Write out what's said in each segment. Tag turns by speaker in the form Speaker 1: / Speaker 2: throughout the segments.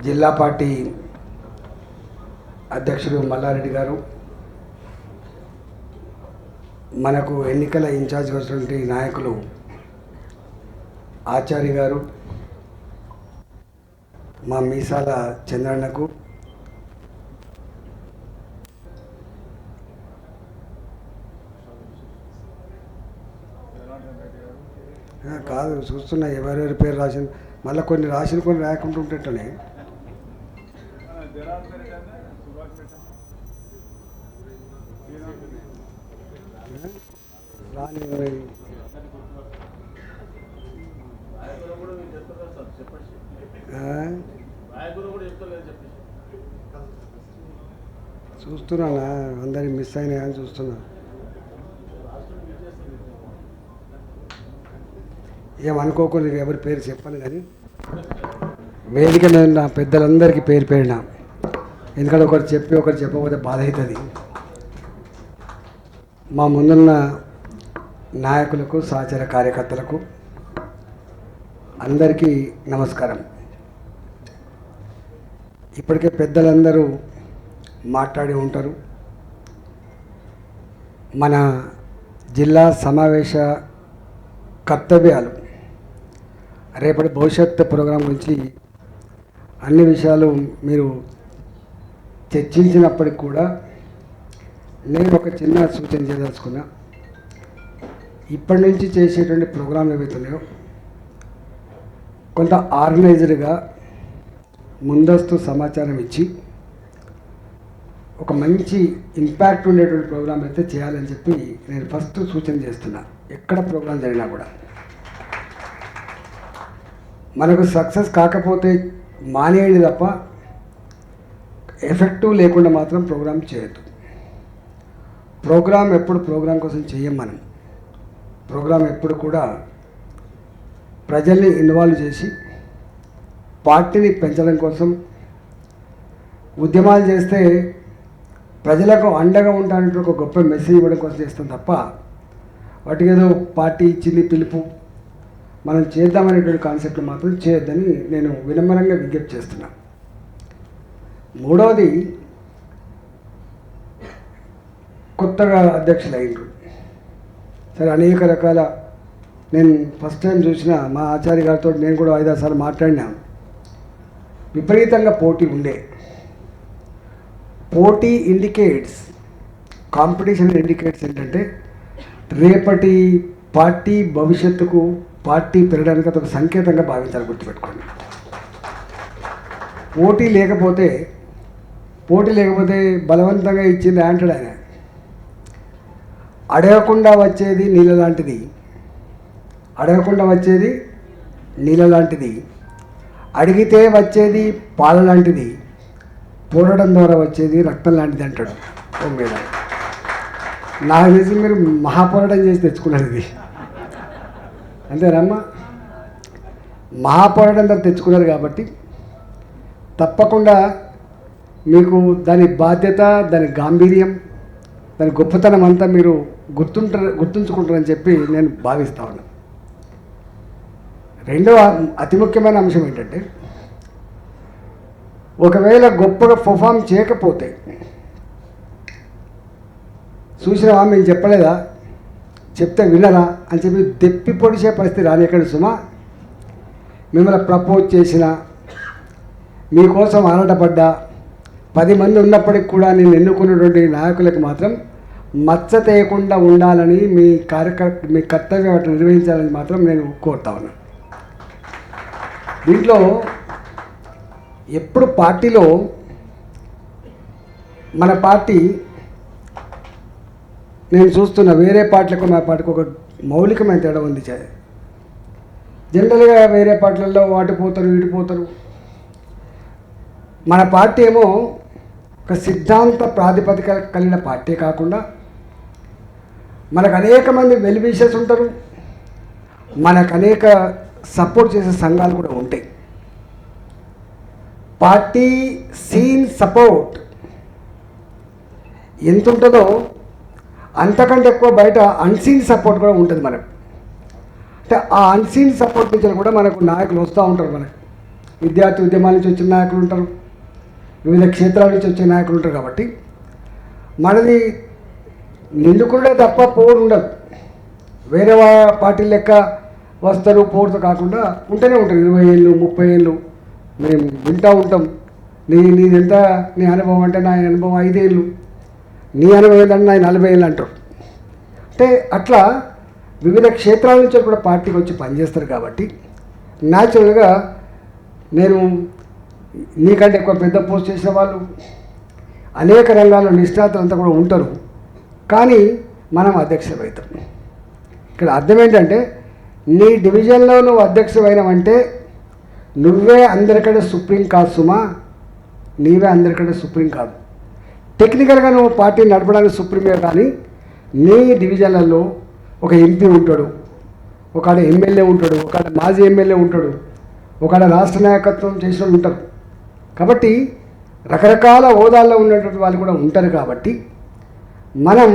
Speaker 1: జిల్లా పార్టీ అధ్యక్షుడు మల్లారెడ్డి గారు మనకు ఎన్నికల ఇన్ఛార్జ్ వచ్చినటువంటి నాయకులు ఆచార్య గారు మా మీసాల చంద్రన్నకు కాదు చూస్తున్నా ఎవరెవరి పేరు రాసింది మళ్ళీ కొన్ని రాసిన కొన్ని రాయకుండా ఉంటేటనే చూస్తున్నానా? అందరికి మిస్ అయినాయా అని చూస్తున్నా. ఏమనుకోకుండా ఎవరి పేరు చెప్పను కానీ వేదిక మీద పెద్దలందరికీ పేరు పేరిన ఎందుకంటే ఒకరు చెప్పి ఒకరు చెప్పకపోతే బాధ అవుతుంది. మా ముందున్న నాయకులకు సహచర కార్యకర్తలకు అందరికీ నమస్కారం. ఇప్పటికే పెద్దలందరూ మాట్లాడి ఉంటారు. మన జిల్లా సమావేశ కర్తవ్యాలు రేపటి భవిష్యత్ ప్రోగ్రాం గురించి అన్ని విషయాలు మీరు చర్చించినప్పటికి కూడా నేను ఒక చిన్న సూచన చేయదలుచుకున్నా. ఇప్పటి నుంచి చేసేటువంటి ప్రోగ్రాంలు ఏవైతున్నాయో కొంత ఆర్గనైజర్గా ముందస్తు సమాచారం ఇచ్చి ఒక మంచి ఇంపాక్ట్ ఉండేటువంటి ప్రోగ్రాం అయితే చేయాలని చెప్పి నేను ఫస్ట్ సూచన చేస్తున్నా. ఎక్కడ ప్రోగ్రాం జరిగినా కూడా. మనకు సక్సెస్ కాకపోతే మానేయండి తప్ప ఎఫెక్టివ్ లేకుండా మాత్రం ప్రోగ్రామ్ చేయొద్దు. ప్రోగ్రామ్ ఎప్పుడు ప్రోగ్రాం కోసం చేయం మనం. ప్రోగ్రాం ఎప్పుడు కూడా ప్రజల్ని ఇన్వాల్వ్ చేసి పార్టీని పెంచడం కోసం ఉద్యమాలు చేస్తే ప్రజలకు అండగా ఉంటానంటే ఒక గొప్ప మెసేజ్ ఇవ్వడం కోసం చేస్తాం తప్ప వాటికి ఏదో పార్టీ ఇచ్చింది పిలుపు మనం చేద్దామనేటువంటి కాన్సెప్ట్ మాత్రం చేయొద్దని నేను వినమ్రంగా విజ్ఞప్తి చేస్తున్నా. మూడవది కొత్తగా అధ్యక్షులు అయినరు సరే అనేక రకాల నేను ఫస్ట్ టైం చూసిన మా ఆచార్య గారితో నేను కూడా ఐదారు సార్లు మాట్లాడినాను విపరీతంగా పోటీ ఉండే. పోటీ ఇండికేట్స్ కాంపిటీషన్ ఇండికేట్స్ ఏంటంటే రేపటి పార్టీ భవిష్యత్తుకు పార్టీ పెరగడానికి అదొక సంకేతంగా భావించాలి గుర్తుపెట్టుకోండి. పోటీ లేకపోతే పోటీ లేకపోతే బలవంతంగా ఇచ్చింది అంటాడు ఆయన. అడగకుండా వచ్చేది నీళ్ళ లాంటిది అడగకుండా వచ్చేది నీళ్ళ లాంటిది అడిగితే వచ్చేది పాల లాంటిది పోరడం ద్వారా వచ్చేది రక్తం లాంటిది అంటాడు ఓ మీద నాకు తెలిసి మీరు మహాపోరాటం చేసి తెచ్చుకున్నారు ఇది. అంతేనమ్మా మహాపోరాటం ద్వారా తెచ్చుకున్నారు కాబట్టి తప్పకుండా మీకు దాని బాధ్యత దాని గాంభీర్యం దాని గొప్పతనం అంతా మీరు గుర్తుంటారు గుర్తుంచుకుంటారని చెప్పి నేను భావిస్తా ఉన్నాను రెండవ అతి ముఖ్యమైన అంశం ఏంటంటే ఒకవేళ గొప్పగా పర్ఫామ్ చేయకపోతే చూసినవా మేము చెప్పలేదా? చెప్తే వినరా అని చెప్పి దెప్పి పొడిచే పరిస్థితి రానిక్కడ సుమా. మిమ్మల్ని ప్రపోజ్ చేసిన మీకోసం ఆరాటపడ్డా పది మంది ఉన్నప్పటికి కూడా నేను ఎన్నుకున్నటువంటి నాయకులకు మాత్రం మచ్చ తేయకుండా ఉండాలని మీ కార్యక మీ కర్తవ్యం అట్లా నిర్వహించాలని మాత్రం నేను కోరుతా ఉన్నాను దీంట్లో ఎప్పుడు పార్టీలో మన పార్టీ నేను చూస్తున్న వేరే పార్టీలకు మా పార్టీకి ఒక మౌలికమైన తేడా ఉంది చే జనరల్గా వేరే పార్టీలలో వాటి పోతారు మన పార్టీ ఏమో ఒక సిద్ధాంత ప్రాతిపదిక కలిగిన పార్టీ కాకుండా మనకు అనేక మంది వెల్విషర్స్ ఉంటారు. మనకు అనేక సపోర్ట్ చేసే సంఘాలు కూడా ఉంటాయి. పార్టీ సీన్ సపోర్ట్ ఎంత ఉంటుందో అంతకంటే ఎక్కువ బయట అన్సీన్ సపోర్ట్ కూడా ఉంటుంది మనకు. అంటే ఆ అన్సీన్ సపోర్ట్ నుంచి కూడా మనకు నాయకులు వస్తూ ఉంటారు మనకు. విద్యార్థి ఉద్యమాల నుంచి వచ్చిన నాయకులు ఉంటారు. వివిధ క్షేత్రాల నుంచి వచ్చే నాయకులు ఉంటారు కాబట్టి మనది నిండుకుండే తప్ప పోడు ఉండదు వేరే వా- పార్టీ లెక్క వస్తారు పోడుతో కాకుండా ఉంటూనే ఉంటారు ఇరవై ఏళ్ళు ముప్పై ఏళ్ళు మేము వింటూ ఉంటాం. నీ నీది ఎంత నీ అనుభవం అంటే నా అనుభవం ఐదేళ్ళు. నీ అనుభవం ఏంటంటే నా నలభై ఏళ్ళు అంటారు. అంటే అట్లా వివిధ క్షేత్రాల నుంచి కూడా పార్టీకి వచ్చి పనిచేస్తారు కాబట్టి న్యాచురల్గా నేను నీకంటే ఎక్కువ పెద్ద పోస్ట్ చేసిన వాళ్ళు అనేక రంగాల్లో నిష్ణాతులు కూడా ఉంటారు. కానీ మనం అధ్యక్షులు అవుతాం ఇక్కడ అర్థం ఏంటంటే నీ డివిజన్లో నువ్వు అధ్యక్షువైనవంటే నువ్వే అందరికంటే సుప్రీం కాదు సుమా నీవే అందరికంటే సుప్రీం కాదు. టెక్నికల్గా నువ్వు పార్టీ నడపడానికి సుప్రీమే కానీ నీ డివిజన్లలో ఒక ఎంపీ ఉంటాడు ఒకడ ఎమ్మెల్యే ఉంటాడు ఒకడ మాజీ ఎమ్మెల్యే ఉంటాడు ఒకడ రాష్ట్ర నాయకత్వం చేసిన వాళ్ళు ఉంటారు. కాబట్టి రకరకాల హోదాల్లో ఉన్నటువంటి వాళ్ళు కూడా ఉంటారు కాబట్టి మనం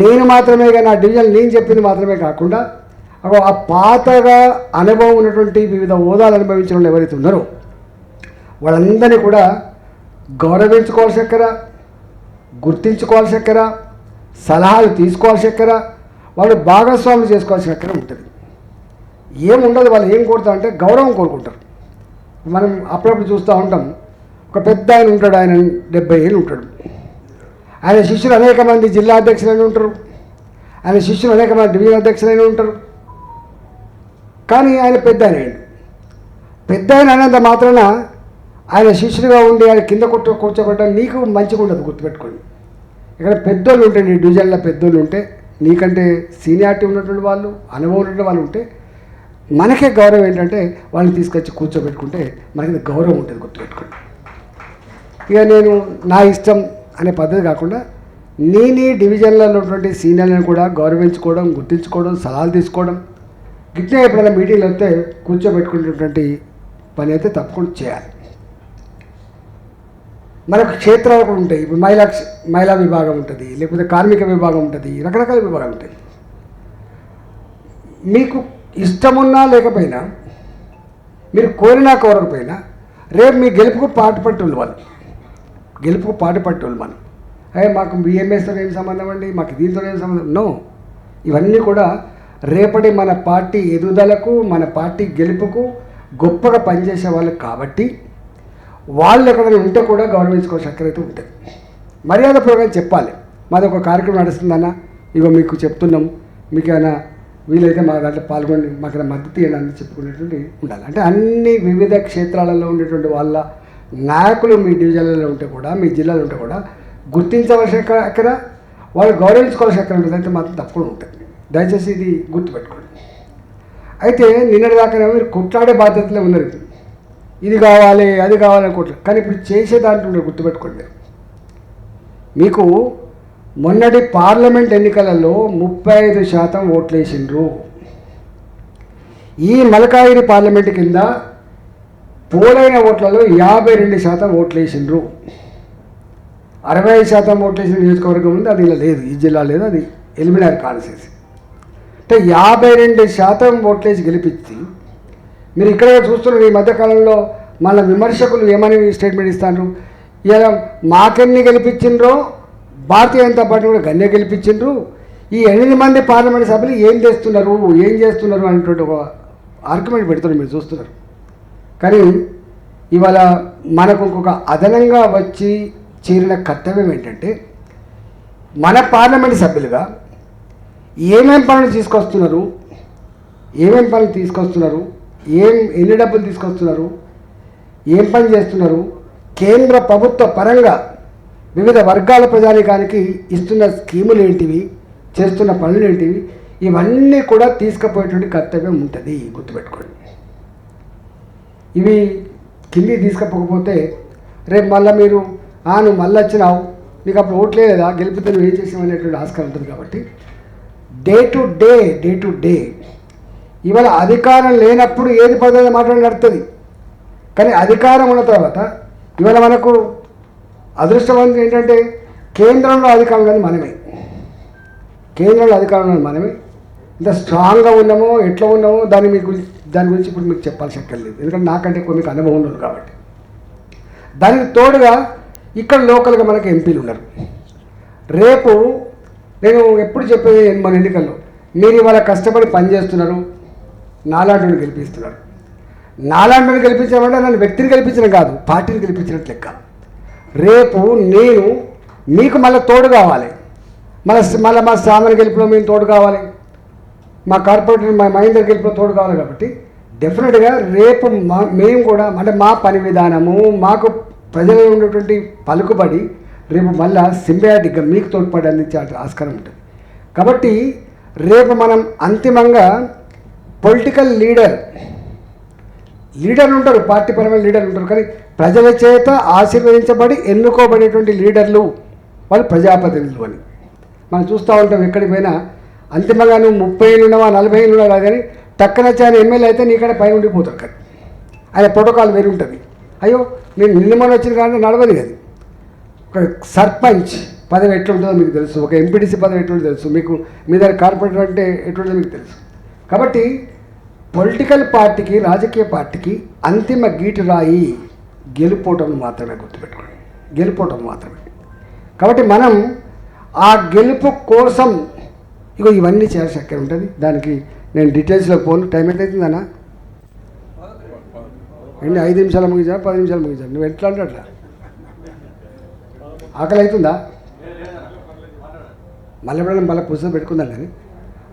Speaker 1: నేను మాత్రమే కానీ నా డివిజన్ నేను చెప్పింది మాత్రమే కాకుండా ఆ పాతగా అనుభవం ఉన్నటువంటి వివిధ హోదాలు అనుభవించిన వాళ్ళు ఎవరైతే ఉన్నారో వాళ్ళందరినీ కూడా గౌరవించుకోవాల్సి ఎక్కరా గుర్తించుకోవాల్సి ఎక్కరా సలహాలు తీసుకోవాల్సి ఎక్కరా వాళ్ళు భాగస్వాములు చేసుకోవాల్సిన ఎక్కడ ఉంటుంది. ఏముండదు వాళ్ళు ఏం కోరుతారు అంటే గౌరవం కోరుకుంటారు. మనం అప్పుడప్పుడు చూస్తూ ఉంటాం ఒక పెద్ద ఆయన ఉంటాడు ఆయన డెబ్బై ఏళ్ళు ఉంటాడు. ఆయన శిష్యులు అనేక మంది జిల్లా అధ్యక్షులైన ఉంటారు. ఆయన శిష్యులు అనేక మంది డివిజన్ అధ్యక్షులైన ఉంటారు. కానీ ఆయన పెద్ద ఆయన. పెద్ద ఆయన అనేంత మాత్రాన ఆయన శిష్యుడిగా ఉండి ఆయన కింద కొట్టు కూర్చోబెట్టడం నీకు మంచిగా ఉండదు గుర్తుపెట్టుకోండి. ఇక్కడ పెద్దోళ్ళు ఉంటే నీ డివిజన్లో పెద్దోళ్ళు ఉంటే నీకంటే సీనియారిటీ ఉన్నటువంటి వాళ్ళు అనుభవం ఉన్నటువంటి వాళ్ళు ఉంటే మనకే గౌరవం ఏంటంటే వాళ్ళని తీసుకొచ్చి కూర్చోబెట్టుకుంటే మనకి గౌరవం ఉంటుంది గుర్తుపెట్టుకోండి. ఇక నేను నా ఇష్టం అనే పద్ధతి కాకుండా నీ నీ డివిజన్లలో ఉన్నటువంటి సీనియర్లను కూడా గౌరవించుకోవడం గుర్తించుకోవడం సలహాలు తీసుకోవడం గిట్లే ఎప్పుడైనా మీటింగ్లు వస్తే కూర్చోబెట్టుకునేటువంటి పని అయితే తప్పకుండా చేయాలి. మనకు క్షేత్రాలు కూడా ఉంటాయి. ఇప్పుడు మహిళా మహిళా విభాగం ఉంటుంది లేకపోతే కార్మిక విభాగం ఉంటుంది రకరకాల విభాగం ఉంటాయి. మీకు ఇష్టమున్నా లేకపోయినా మీరు కోరినా కోరకపోయినా రేపు మీ గెలుపుకు పాటు పట్టులు గెలుపుకు పాటు మనం. అయ్యే మాకు బిఎంఎస్తో ఏం సంబంధం అండి? మాకు దీంతో ఏం సంబంధం? నో ఇవన్నీ కూడా రేపటి మన పార్టీ ఎదుగుదలకు మన పార్టీ గెలుపుకు గొప్పగా పనిచేసే వాళ్ళు కాబట్టి వాళ్ళు ఎక్కడైనా ఉంటే కూడా గౌరవించుకోవాల్సిన చక్కర ఉంటుంది. మర్యాద ప్రోగ్రాం చెప్పాలి. మాది ఒక కార్యక్రమం నడుస్తుందన్న ఇగో మీకు చెప్తున్నాం. మీకు ఏమైనా వీలైతే మా దాంట్లో పాల్గొని మాకు మద్దతు ఇవ్వండి అని చెప్పుకునేటువంటి ఉండాలి. అంటే అన్ని వివిధ క్షేత్రాలలో ఉండేటువంటి వాళ్ళ నాయకులు మీ డివిజన్లలో ఉంటే కూడా మీ జిల్లాలో ఉంటే కూడా గుర్తించవలసిన ఎక్క- ఎక్కడ? వాళ్ళు గౌరవించుకోవాల్సిన ఎక్కడ? ఉంటుంది అయితే మాత్రం తప్పకుండా ఉంటుంది దయచేసి ఇది గుర్తుపెట్టుకోండి. అయితే నిన్నటి దాకా మీరు కొట్లాడే బాధ్యతలే ఉన్నారు ఇది కావాలి అది కావాలని కొట్ల. కానీ ఇప్పుడు చేసే దాంట్లో మీరు గుర్తుపెట్టుకోండి. మీకు మొన్నటి పార్లమెంట్ ఎన్నికలలో ముప్పై ఐదు శాతం ఓట్లు వేసిండ్రు ఈ మలకాయిరి పార్లమెంట్ కింద పోలైన ఓట్లలో యాభై రెండు శాతం ఓట్లు వేసిండ్రు అరవై ఐదు శాతం ఓట్లు వేసిన నియోజకవర్గం ఉంది అది ఇలా లేదు ఈ జిల్లా లేదు అది ఎలిమినార్ కాన్సెస్ అంటే యాభై రెండు శాతం ఓట్లేసి గెలిపించి మీరు ఇక్కడ చూస్తున్నారు ఈ మధ్యకాలంలో మన విమర్శకులు ఏమని స్టేట్మెంట్ ఇస్తారు ఇలా మాకెన్ని గెలిపించిండ్రో భారతీయ జనతా పార్టీ కూడా గన్నే గెలిపించిండ్రు. ఈ ఎనిమిది మంది పార్లమెంట్ సభ్యులు ఏం చేస్తున్నారు ఏం చేస్తున్నారు అనేటువంటి ఒక ఆర్గ్యుమెంట్ పెడుతున్నారు మీరు చూస్తున్నారు. కానీ ఇవాళ మనకు ఇంకొక అదనంగా వచ్చి చేరిన కర్తవ్యం ఏంటంటే మన పార్లమెంట్ సభ్యులుగా ఏమేం పనులు తీసుకొస్తున్నారు ఏమేం పనులు తీసుకొస్తున్నారు ఏం ఎన్ని డబ్బులు తీసుకొస్తున్నారు ఏం పని చేస్తున్నారు కేంద్ర ప్రభుత్వ పరంగా వివిధ వర్గాల ప్రజానికానికి ఇస్తున్న స్కీములు ఏంటివి చేస్తున్న పనులు ఏంటివి ఇవన్నీ కూడా తీసుకుపోయేటువంటి కర్తవ్యం ఉంటుంది. గుర్తుపెట్టుకోండి. ఇవి కిందికి తీసుకపోకపోతే రేపు మళ్ళీ మీరు "ఆ, నువ్వు మళ్ళీ వచ్చినావు నీకు అప్పుడు ఓట్లే లేదా గెలిపితే నువ్వు ఏం చేసావు అనేటువంటి ఆస్కారం ఉంటుంది కాబట్టి day to day day to day ఇవాళ అధికారం లేనప్పుడు ఏది పద్ధతి మాట్లాడి నడుతుంది? కానీ అధికారం ఉన్న తర్వాత ఇవాళ మనకు అదృష్టవంతం ఏంటంటే కేంద్రంలో అధికారం కానీ మనమే. కేంద్రంలో అధికారం కానీ మనమే. ఇంత స్ట్రాంగ్గా ఉన్నామో ఎట్లా ఉన్నామో దాన్ని మీకు దాని గురించి ఇప్పుడు మీకు చెప్పాల్సి అక్కర్లేదు. ఎందుకంటే నాకంటే కొన్ని మీకు అనుభవం ఉండదు కాబట్టి. దానికి తోడుగా ఇక్కడ లోకల్గా మనకి ఎంపీలు ఉన్నారు. రేపు నేను ఎప్పుడు చెప్పేది మన ఎన్నికల్లో? మీరు ఇవాళ కష్టపడి పనిచేస్తున్నారు నాలాంటిని గెలిపిస్తున్నారు. నాలాంటిని గెలిపించామంటే నన్ను వ్యక్తిని గెలిపించడం కాదు పార్టీని గెలిపించినట్టు లెక్క. రేపు నేను మీకు మళ్ళీ తోడు కావాలి. మళ్ళీ మళ్ళీ మా సామాన్ గెలుపులో మేము తోడు కావాలి. మా కార్పొరేటర్ మా మహేందర్ గెలుపులో తోడు కావాలి కాబట్టి డెఫినెట్గా రేపు మా మేము కూడా అంటే మా పని విధానము మాకు ప్రజలలో ఉన్నటువంటి పలుకుబడి రేపు మళ్ళా సింబయాటిక్గా మీకు తోడ్పడి అందించే ఆస్కారం ఉంటుంది. కాబట్టి రేపు మనం అంతిమంగా పొలిటికల్ లీడర్ లీడర్లు ఉంటారు పార్టీ పరమైన లీడర్లు ఉంటారు కానీ ప్రజల చేత ఆశీర్వదించబడి ఎన్నుకోబడేటువంటి లీడర్లు వాళ్ళు ప్రజాప్రతినిధులు అని. మనం చూస్తూ ఉంటాం ఎక్కడికి పోయినా అంతిమంగా నువ్వు ముప్పై ఏళ్ళు ఉన్నావా నలభై ఏళ్ళు ఉన్నావా కానీ టక్కన ఆయన ఎమ్మెల్యే అయితే నీ పైన ఉండిపోతారు కదా. ఆయన ప్రోటోకాల్ వేరు ఉంటుంది. అయ్యో నేను నిన్న వచ్చిన కానీ నడవదు కదా ఒక సర్పంచ్ పదవి ఎట్లుంటుందో మీకు తెలుసు. ఒక ఎంపీటీసీ పదవి ఎట్లుంటుందో తెలుసు. మీకు మీ దగ్గర కార్పొరేటర్ అంటే ఎట్లుంటుందో మీకు తెలుసు. కాబట్టి పొలిటికల్ పార్టీకి రాజకీయ పార్టీకి అంతిమ గీటు రాయి గెలుపోవటం మాత్రమే గుర్తుపెట్టుకోండి. గెలుపోవటం మాత్రమే. కాబట్టి మనం ఆ గెలుపు కోసం ఇగో ఇవన్నీ చేయాల్సి అక్కడ ఉంటుంది. దానికి నేను డీటెయిల్స్లో పోను. టైం ఎంత అవుతుందన్నా ఎన్ని ఐదు నిమిషాలు ముగించా పది నిమిషాలు ముగించా నువ్వు ఎట్లా అంటే అట్లా? ఆకలి అవుతుందా మళ్ళీ ఎప్పుడైనా మళ్ళీ పుస్తకం పెట్టుకుందాం కానీ.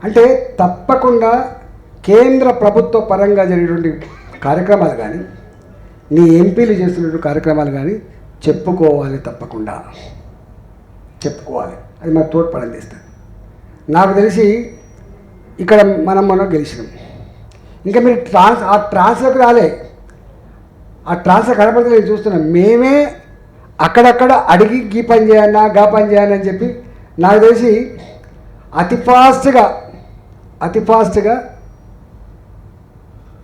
Speaker 1: అంటే తప్పకుండా కేంద్ర ప్రభుత్వ పరంగా జరిగేటువంటి కార్యక్రమాలు కానీ నీ ఎంపీలు చేస్తున్నటువంటి కార్యక్రమాలు కానీ చెప్పుకోవాలి తప్పకుండా. చెప్పుకోవాలి. అది మన తోడ్పడం చేస్తుంది. నాకు తెలిసి ఇక్కడ మనం మనం గెలిచినాం. ఇంకా మీరు ట్రాన్స్ ఆ ట్రాన్స్లోకి రాలే. ఆ ట్రాన్స్లో కనపడితే నేను చూస్తున్నాను మేమే అక్కడక్కడ అడిగి గీ పని చేయన్నా గా పని చేయన్నా అని చెప్పి నాకు తెలిసి అతి ఫాస్ట్గా అతి ఫాస్ట్గా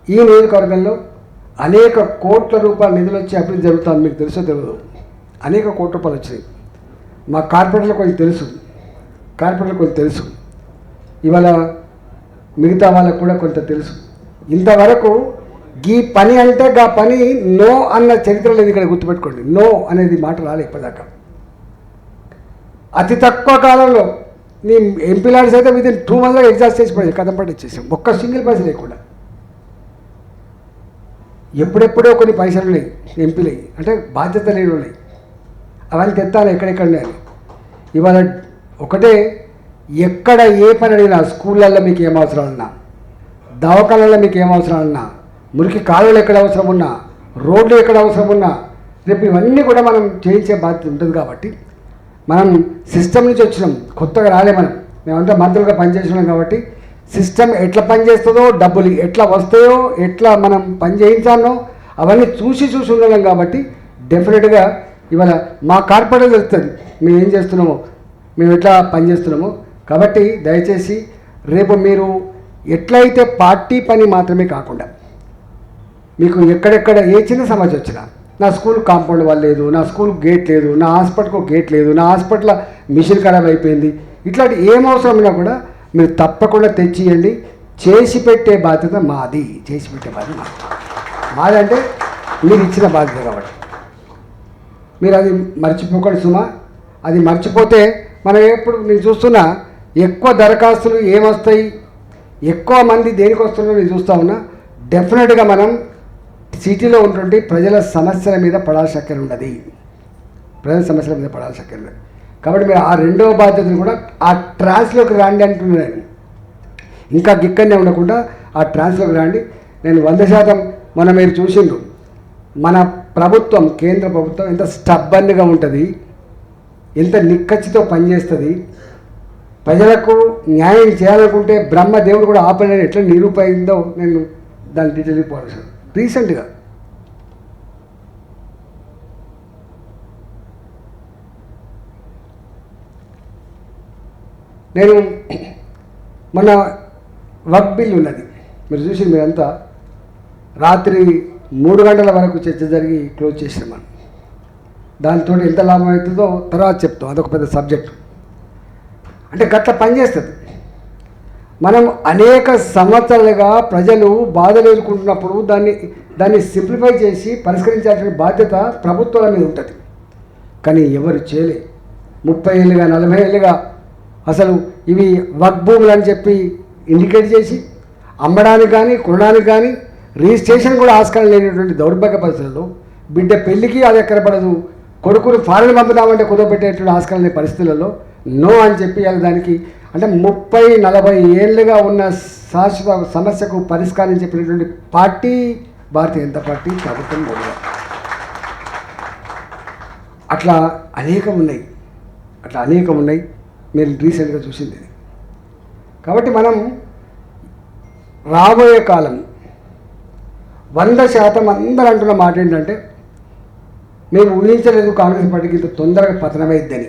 Speaker 1: ఈ నియోజకవర్గంలో అనేక కోట్ల రూపాయల నిధులు వచ్చి అభివృద్ధి జరుగుతుంది మీకు తెలుసో తెలియదు అనేక కోట్ల రూపాయలు వచ్చినాయి. మా కార్పొరేటర్లు కొంచెం తెలుసు. కార్పొరేటర్లు కొంచెం తెలుసు. ఇవాళ మిగతా వాళ్ళకు కూడా కొంత తెలుసు. ఇంతవరకు ఈ పని అంటే గా పని నో అన్న చరిత్ర లేదు ఇక్కడ గుర్తుపెట్టుకోండి. నో అనేది మాట రాలే ఇప్పటిదాకా. అతి తక్కువ కాలంలో నీ ఎంపీలాడ్స్ అయితే విదిన్ టూ మంత్స్లో ఎగ్జాస్ట్ చేసి పడి కథం పట్టించేసాం. ఒక్క సింగిల్ పైస లేకుండా. ఎప్పుడెప్పుడో కొన్ని పైసలు ఉన్నాయి ఎంపీలు అంటే బాధ్యత లేని ఉన్నాయి అవన్నీ తెత్తాలి ఎక్కడెక్కడ ఇవాళ ఒకటే ఎక్కడ ఏ పని అడిగినా స్కూళ్ళల్లో మీకు ఏం అవసరాలన్నా దవాఖానల్లో మీకు ఏం అవసరాలన్నా మురికి కాలువలు ఎక్కడ అవసరం ఉన్నా రోడ్లు ఎక్కడ అవసరం ఉన్నా రేపు ఇవన్నీ కూడా మనం చేయించే బాధ్యత ఉంటుంది కాబట్టి మనం సిస్టమ్ నుంచి వచ్చినాం కొత్తగా రాలే మనం. మేమంతా మంత్రులుగా పనిచేసినాం కాబట్టి సిస్టమ్ ఎట్లా పనిచేస్తుందో డబ్బులు ఎట్లా వస్తాయో ఎట్లా మనం పని చేయించాలో అవన్నీ చూసి చూసి ఉండలేం కాబట్టి డెఫినెట్గా ఇవాళ మా కార్పొరేటర్ తెలుస్తుంది మేము ఏం చేస్తున్నామో మేము ఎట్లా పనిచేస్తున్నామో కాబట్టి దయచేసి రేపు మీరు ఎట్లయితే పార్టీ పని మాత్రమే కాకుండా మీకు ఎక్కడెక్కడ ఏ చిన్న సమస్య వచ్చినా నా స్కూల్ కాంపౌండ్ వాళ్ళు లేదు నా స్కూల్ గేట్ లేదు నా హాస్పిటల్కి గేట్ లేదు నా హాస్పిటల్ మిషన్ ఖరాబ్ అయిపోయింది ఇట్లాంటి ఏం అవసరం కూడా మీరు తప్పకుండా తెచ్చియండి. చేసి పెట్టే బాధ్యత మాది చేసి పెట్టే బాధ్యత మాది. మాది అంటే మీరు ఇచ్చిన బాధ్యత కాబట్టి. మీరు అది మర్చిపోకండి సుమా. అది మర్చిపోతే మనం ఎప్పుడు నేను చూస్తున్నా ఎక్కువ దరఖాస్తులు ఏమొస్తాయి? ఎక్కువ మంది దేనికి వస్తున్నారో నేను చూస్తా ఉన్నా. డెఫినెట్గా మనం సిటీలో ఉన్నటువంటి ప్రజల సమస్యల మీద పడాల్సిన చక్కెర ఉండదు ప్రజల సమస్యల మీద పడాల్సిన చక్కెర కాబట్టి మీరు ఆ రెండవ బాధ్యతను కూడా ఆ ట్రాన్స్లోకి రాండి అంటున్నాను ఇంకా గిక్కనే ఉండకుండా ఆ ట్రాన్స్లోకి రాండి. నేను వంద శాతం మొన్న మీరు చూసిండ్రు. మన ప్రభుత్వం కేంద్ర ప్రభుత్వం ఎంత స్టబ్బన్గా ఉంటుంది ఎంత నిక్కచ్చితో పనిచేస్తుంది ప్రజలకు న్యాయం చేయాలనుకుంటే బ్రహ్మ దేవుడు కూడా ఆపలేని ఎట్లా నిరూపయిందో నేను దాని డీటెయిల్ పోవాలి రీసెంట్గా నేను మొన్న వర్క్ బిల్ ఉన్నది. మీరు చూసి మీరంతా. రాత్రి మూడు గంటల వరకు చర్చ జరిగి క్లోజ్ చేసాం మనం. దాంతో ఎంత లాభం అవుతుందో తర్వాత చెప్తాం. అదొక పెద్ద సబ్జెక్ట్ అంటే గట్ల పనిచేస్తుంది మనం అనేక సంవత్సరాలుగా ప్రజలు బాధలు ఎదుర్కొంటున్నప్పుడు దాన్ని దాన్ని సింప్లిఫై చేసి పరిష్కరించాల్సిన బాధ్యత ప్రభుత్వాల మీద ఉంటుంది. కానీ ఎవరు చేయలే. ముప్పై ఏళ్ళుగా నలభై ఏళ్ళుగా అసలు ఇవి వర్క్ భూములు అని చెప్పి ఇండికేట్ చేసి అమ్మడానికి కానీ కొనడానికి కానీ రిజిస్ట్రేషన్ కూడా ఆస్కారం లేనటువంటి దౌర్భాగ్య పరిస్థితుల్లో బిడ్డ పెళ్ళికి అది ఎక్కడ పడదు కొడుకును ఫారెన్ పంపుదామంటే కుదరబెట్టేటువంటి ఆస్కారం లేని పరిస్థితులలో నో అని చెప్పి దానికి. అంటే ముప్పై నలభై ఏళ్ళుగా ఉన్న శాశ్వత సమస్యకు పరిష్కారం చెప్పినటువంటి పార్టీ భారతీయ జనతా పార్టీ ప్రభుత్వం కూడా. అట్లా అనేకం ఉన్నాయి. అట్లా అనేకం ఉన్నాయి. మీరు రీసెంట్గా చూసింది. కాబట్టి మనం రాబోయే కాలం వంద శాతం అందరూ అంటున్న మాట ఏంటంటే మేము ఊహించలేదు కాంగ్రెస్ పార్టీకి ఇంత తొందరగా పతనమైద్దని.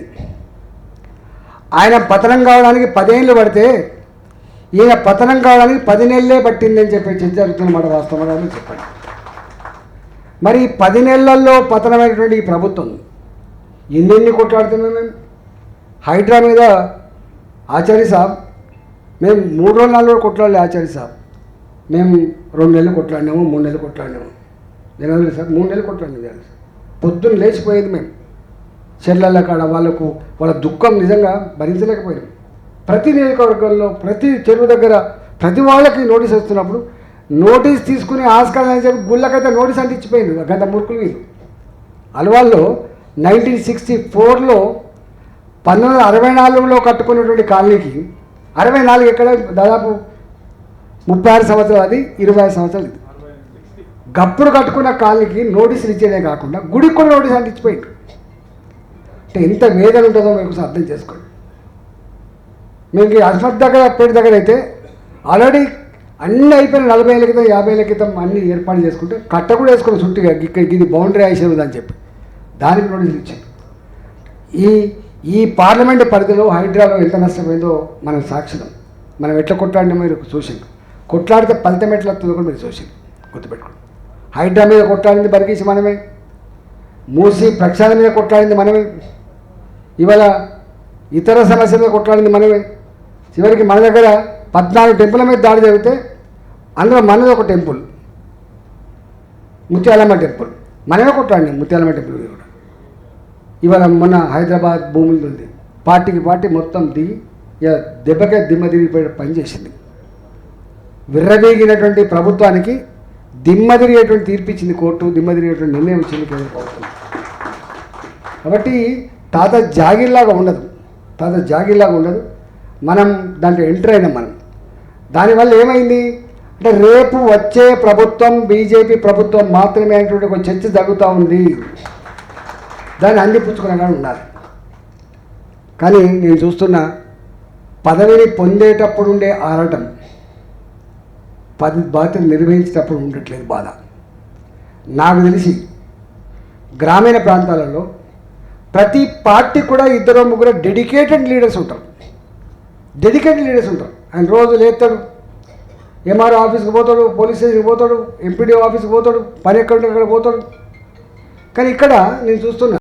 Speaker 1: ఆయన పతనం కావడానికి పదేళ్ళు పడితే ఈయన పతనం కావడానికి పది నెలలే పట్టిందని చెప్పి చర్చ జరుగుతున్న మాట చెప్పండి మరి పది నెలల్లో పతనమైనటువంటి ఈ ప్రభుత్వం ఎన్నెన్ని కొట్లాడుతున్నాం మేము హైడ్రా మీద ఆచార్య సాబ్ మేము మూడు రోజులు నాలుగు రోజులు కొట్లాడలే ఆచార్య సాబ్. మేము రెండు నెలలు కొట్లాడినాము మూడు నెలలు కొట్లాడినాము. జనవరి సార్ మూడు నెలలు కొట్లాడినాము జనవరి సార్ పొద్దున్న లేచిపోయేది మేము. చెల్లెళ్ళ కాడ వాళ్ళకు వాళ్ళ దుఃఖం నిజంగా భరించలేకపోయాం ప్రతి నియోజకవర్గంలో ప్రతి చెరువు దగ్గర ప్రతి వాళ్ళకి నోటీస్ వస్తున్నప్పుడు నోటీస్ తీసుకుని ఆస్కారం అని చెప్పి గుళ్ళకైతే నోటీస్ అంటించిపోయింది గంట మురుకులు వీళ్ళు. అలవాళ్ళు నైన్టీన్ సిక్స్టీ ఫోర్లో పంతొమ్మిది వందల అరవై నాలుగులో కట్టుకున్నటువంటి కాలనీకి అరవై నాలుగు ఎక్కడ దాదాపు ముప్పై ఆరు సంవత్సరాలు అది ఇరవై ఐదు సంవత్సరాలు ఇది. గప్పుడు కట్టుకున్న కాలనీకి నోటీసులు ఇచ్చేదే కాకుండా గుడికి కూడా నోటీస్ అంటించిపోయింది ఎంత వేదన ఉంటుందో మీకు అర్థం చేసుకోండి. మీకు ఈ అస్మత్ దగ్గర పేట దగ్గర అయితే ఆల్రెడీ అన్నీ అయిపోయిన నలభై ఏళ్ళ క్రితం యాభై ఏళ్ళ క్రితం అన్ని ఏర్పాటు చేసుకుంటే కట్ట కూడా వేసుకుని చుట్టుగా ఇక్కడికి ఇది బౌండరీ వేసేది అని చెప్పి దానికి నోటీసులు ఇచ్చారు. ఈ ఈ పార్లమెంట్ పరిధిలో హైడ్రాలో ఎంత నష్టమైందో మనం సాక్షితం మనం ఎట్లా కొట్లాడినా మీరు చూసింది కొట్లాడితే ఫలితం ఎట్లా వస్తుందో కూడా మీరు చూసింది గుర్తుపెట్టుకోండి. హైడ్రా మీద కొట్లాడింది బరికేసి మనమే. మూసి ప్రక్షాళన మీద కొట్లాడింది మనమే. ఇవాళ ఇతర సమస్యలు కొట్లాడింది మనమే. చివరికి మన దగ్గర పద్నాలుగు టెంపుల్ మీద దాడి జరిగితే అందులో మనది ఒక టెంపుల్ ముత్యాలమ్మ టెంపుల్. మనమే కొట్లాడినాం ముత్యాలమ్మ టెంపుల్ కూడా. ఇవాళ మొన్న హైదరాబాద్ భూములు ఉంది. పార్టీకి పార్టీ మొత్తం దిగి ఇక దెబ్బకే దిమ్మ తిరిగిపోయే పని చేసింది. విర్రవీగినటువంటి ప్రభుత్వానికి దిమ్మ తిరిగేటువంటి తీర్పు ఇచ్చింది కోర్టు దిమ్మ తిరిగేటువంటి నిర్ణయం ఇచ్చింది కేంద్ర ప్రభుత్వం. కాబట్టి తాత జాగిర్లాగా ఉండదు. తాత జాగిర్లాగా ఉండదు. మనం దాంట్లో ఎంటర్ అయినాం మనం. దానివల్ల ఏమైంది? అంటే రేపు వచ్చే ప్రభుత్వం బీజేపీ ప్రభుత్వం మాత్రమే అనేటువంటి ఒక చర్చ జరుగుతూ ఉంది. దాన్ని అందిపుచ్చుకునేలా ఉండాలి. కానీ నేను చూస్తున్న పదవిని పొందేటప్పుడు ఉండే ఆరాటం పది బాధ్యత నిర్వహించేటప్పుడు ఉండట్లేదు బాధ. నాకు తెలిసి గ్రామీణ ప్రాంతాలలో ప్రతి పార్టీ కూడా ఇద్దరు ముగ్గురు డెడికేటెడ్ లీడర్స్ ఉంటారు. డెడికేటెడ్ లీడర్స్ ఉంటారు. ఆయన రోజు లేస్తాడు ఎంఆర్ఓ ఆఫీస్కి పోతాడు పోలీస్ స్టేషన్కి పోతాడు ఎంపీడీ ఆఫీస్కి పోతాడు పని ఎక్కడ అక్కడ పోతాడు. కానీ ఇక్కడ నేను చూస్తున్నా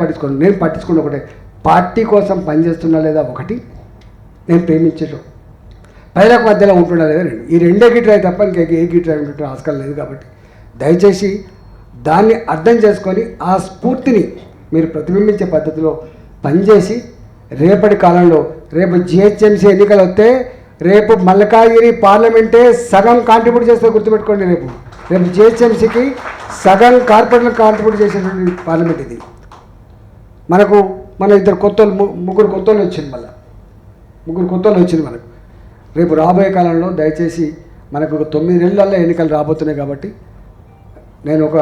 Speaker 1: పట్టించుకోండి నేను పట్టించుకోండి ఒకటే. పార్టీ కోసం పనిచేస్తున్నా లేదా ఒకటి నేను ప్రేమించడం ప్రజలకు మధ్యలో ఉంటున్నా లేదా రెండు. ఈ రెండే గిట్రాయి తప్ప ఇంకా ఏ గిట్రాయి ఉంటుంటే ఆస్కారం లేదు కాబట్టి. దయచేసి దాన్ని అర్థం చేసుకొని ఆ స్ఫూర్తిని మీరు ప్రతిబింబించే పద్ధతిలో పనిచేసి రేపటి కాలంలో రేపు జిహెచ్ఎంసీ ఎన్నికలు వస్తే రేపు మల్కాగిరి పార్లమెంటే సగం కాంట్రిబ్యూట్ చేస్తే గుర్తుపెట్టుకోండి రేపు. రేపు జిహెచ్ఎంసీకి సగం కార్పొరేట్లు కాంట్రిబ్యూట్ చేసేటువంటి పార్లమెంట్ ఇది. మనకు మన ఇద్దరు కొత్త ముగ్గురు కొత్త వచ్చింది మళ్ళీ. ముగ్గురు కొత్త వచ్చింది మనకు. రేపు రాబోయే కాలంలో దయచేసి మనకు ఒక తొమ్మిది నెలల్లో ఎన్నికలు రాబోతున్నాయి కాబట్టి నేను ఒక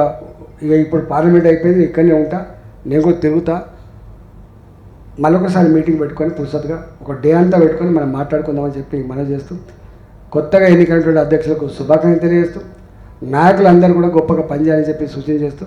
Speaker 1: ఇక ఇప్పుడు పార్లమెంట్ అయిపోయింది ఇక్కడనే ఉంటా నేను కూడా తిరుగుతా. మళ్ళొకసారి మీటింగ్ పెట్టుకొని పురుసత్తుగా ఒక డే అంతా పెట్టుకొని మనం మాట్లాడుకుందామని చెప్పి మనం చేస్తూ కొత్తగా ఎన్నికైనటువంటి అధ్యక్షులకు శుభాకాంక్షలు తెలియజేస్తూ నాయకులందరూ కూడా గొప్పగా పనిచేయాలని చెప్పి సూచన చేస్తూ